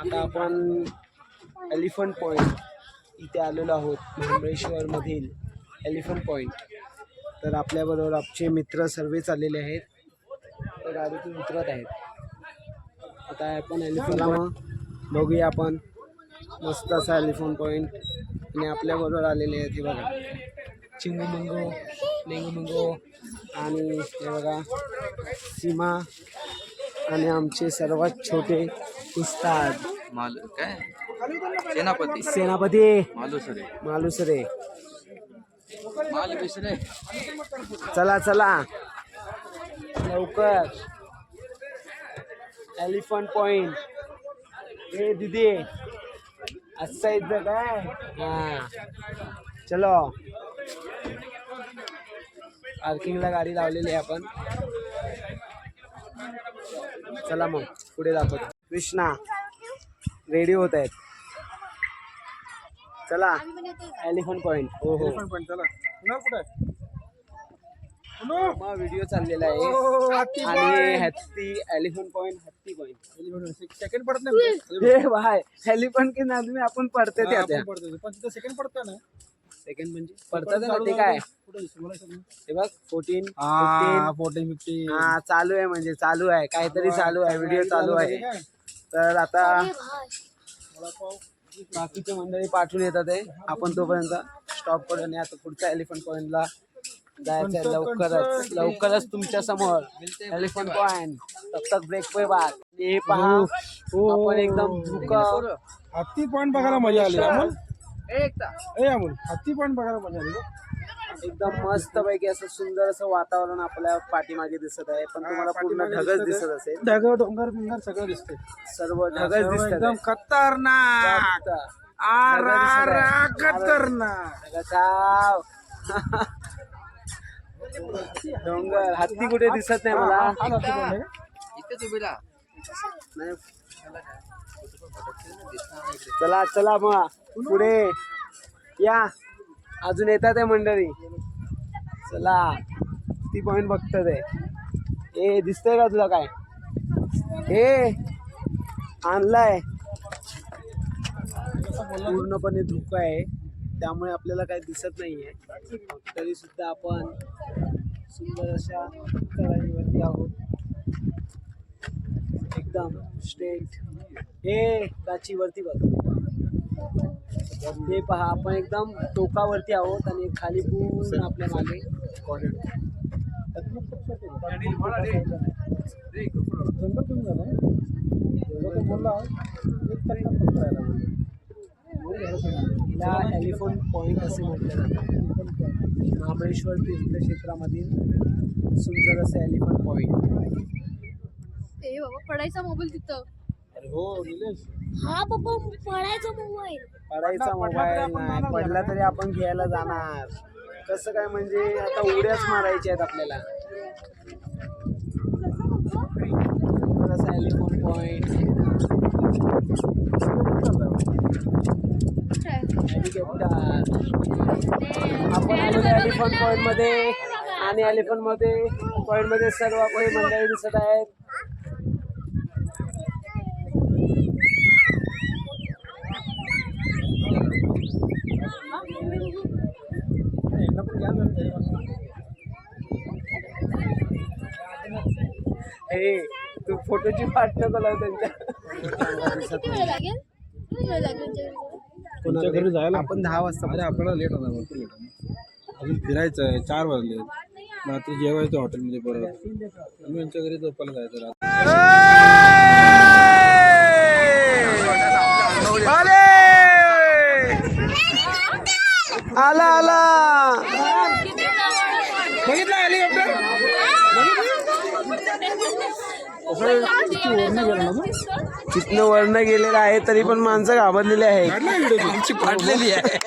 आता आपण elephant point इथे आलेलो आहोत महाबळेश्वरमधील एलिफंट पॉईंट तर आपल्याबरोबर आमचे मित्र सर्वच आलेले आहेत. तर गाडीतून उतरत आहेत. आता आपण एलिफंट बघूया आपण. मस्त असा एलिफंट पॉईंट आणि आपल्याबरोबर आलेले आहेत हे बघा. चिंगू मंगो मेंगू मंगो आणि हे बघा सीमा. आणि आमचे सर्वात छोटे उस्ताद. माल काय? सेनापती. सेनापती. मालुसरे. मालुसरे. माल विसरे चला चला. लवकर. एलिफंट पॉइंट ए दिदी. असं इथं काय? हा. चलो. पार्किंगला गाडी लावलेली आहे आपण. चला मग पुढे दाखवतो. कृष्णा रेडी होत आहेत. चला एलिफंट पॉइंट. हो हो. व्हिडिओ चाललेला आहे. आणि happy elephant point happy point. Second पडत नाही. हे भाय एलिफंट की नादमी आपण पडते आपण पडतो पण तिथं सेकंड पडतं ना. सेकंड म्हणजे पडतात ना ते? काय. हे बघ फोर्टीन हा फोर्टी फिफ्टी हा चालू आहे म्हणजे चालू आहे. काहीतरी चालू आहे. व्हिडिओ चालू आहे. तर आता बाकीचे मंडळी पाठवून येतात आहे आपण तोपर्यंत स्टॉप करू आणि आता पुढच्या एलिफंट पॉइंटला जायचं आहे लवकरच. लवकरच तुमच्यासमोर. एलिफंट पॉइंट तब तक ब्रेक पे बाद हे पहा. आपण एकदम धुकं हत्ती पॉईंट बघायला मजा आली. ए अमोल हत्ती पॉईंट बघायला मजा आली. एकदम मस्त पैकी असं सुंदर असं वातावरण आपल्या पाठीमागे दिसत आहे. पण तुम्हाला पूर्ण ढगच दिसत असेल. ढग डोंगर बिंगर सगळं दिसतंय. सर्व ढगच दिसत एकदम खतरनाक. डोंगर हत्ती कुठे दिसत नाही मला? इथेच उभी राहा. चला चला मग. पुढे. या. अजून येतात आहे मंडळी. चला ती पॉईंट बघतात आहे. ए दिसतंय का तुला काय? ए आणलाय. पूर्णपणे धुकं आहे. त्यामुळे आपल्याला काही दिसत नाहीये. तरी सुद्धा आपण सुंदर अशा तळावरती आहोत. एकदम स्ट्रेट हे काचीवरती बघ. हे पहा आपण एकदम टोकावरती आहोत आणि खाली पूर्ण आपल्या मागे. हिला एलिफंट पॉईंट असे म्हटलं जातं. महाबळेश्वर तीर्थक्षेत्रामधील सुंदर असं एलिफंट पॉईंट ए बाबा पडायचा मोबाईल तिथं. अरे हो निलेश. हा बाबा पडायचा मोबाईल. पडायचा मोबाईल नाही पडला तरी आपण घ्यायला जाणार. कसं काय म्हणजे आता उड्याच मारायच्या आहेत आपल्याला. आपण एलिफंट पॉईंटमध्ये आणि एलिफंटमध्ये पॉईंटमध्ये सर्व काही मंडळी दिसत आहेत यांना पण घ्या जरा तरी. हे तू फोटोची पाठ नको लाव त्यांच्या. दिसत नाही लागेल किती वेळ लागेल जेवण? तुमच्या घरी जायला? आपण दहा वाजता अरे आपल्याला लेट होणार भरपूर लेट होणार. अजून फिरायचं आहे चार वाजले रात्री जेवायचं हॉटेलमध्ये परत. आम्ही यांच्या घरी झोपायला जायचं रात्री. आला आला! तिथनं वर्ण गेलेलं आहे तरी पण माणसं घाबरलेली आहे फाटलेली आहे.